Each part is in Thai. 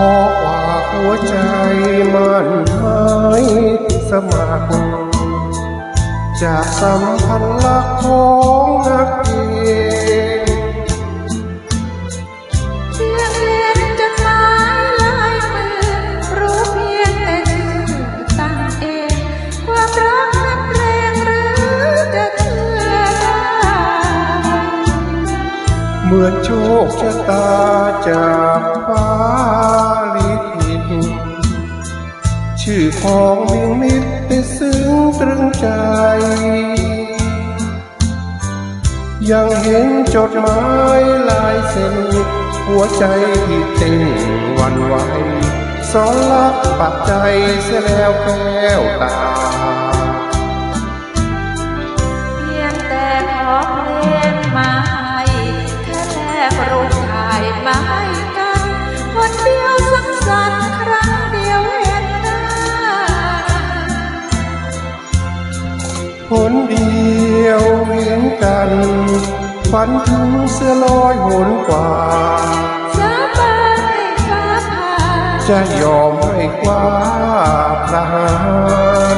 ขอฝาหัวใจมันหมายสมัคร จากสัมพันธ์รักของนักเองเพียงเรียนจดหมายลายมือรู้เพียงแต่ชื่อตั้งเองความรักนั้นแรงหรือจะเชื่อเหมือนโชคชะตาจาก ชื่อของมียงมิตรได้ซึ้งตรึงใจ ยังเห็นจดหมายลายเซ็นหัวใจที่เต้นวันไหวสอนลักปักใจเสียแล้วแก้วตาเพียงแต่ขอเพลงมาให้แค่แลกรูปถ่ายมาให้กันคนเดียวสักสัน หนเดียวเห็นกัน ฝันถึงเสื้อลอยหนกว่าสาบานให้ฟ้าผ่าจะยอมให้กว่าประหาร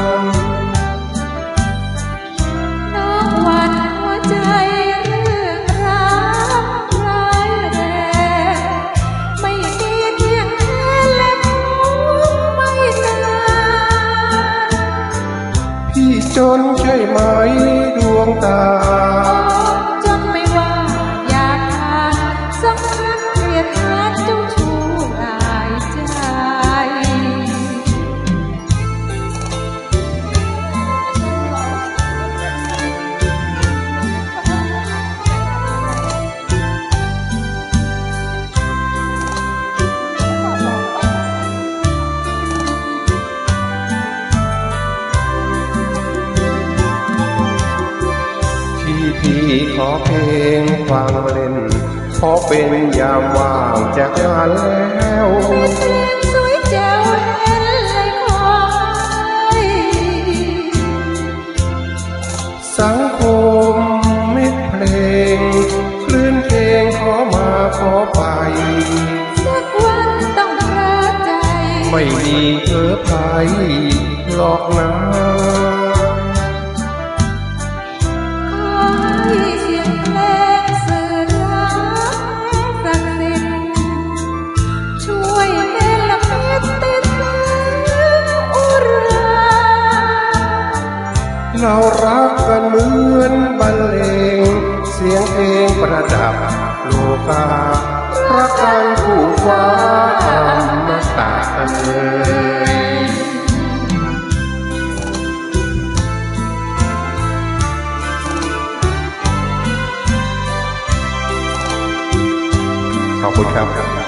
ช่ไหมดวงตา พี่ขอเพลงฟังเล่น ขอเป็นยามว่างจากงานแล้วเสียงเพลงสวยแจ๋วเห็นเลยคอยสังคมมิตรเพลง คลื่นเพลงขอมาขอไป สักวันต้องรักใจ ไม่มีเธอไปหลอกนะ เรารักกันเหมือนบรรเลง เสียงเพลงประดับโลการักกันผู้ฟ้าอมตะเอ่ยขอบคุณครับ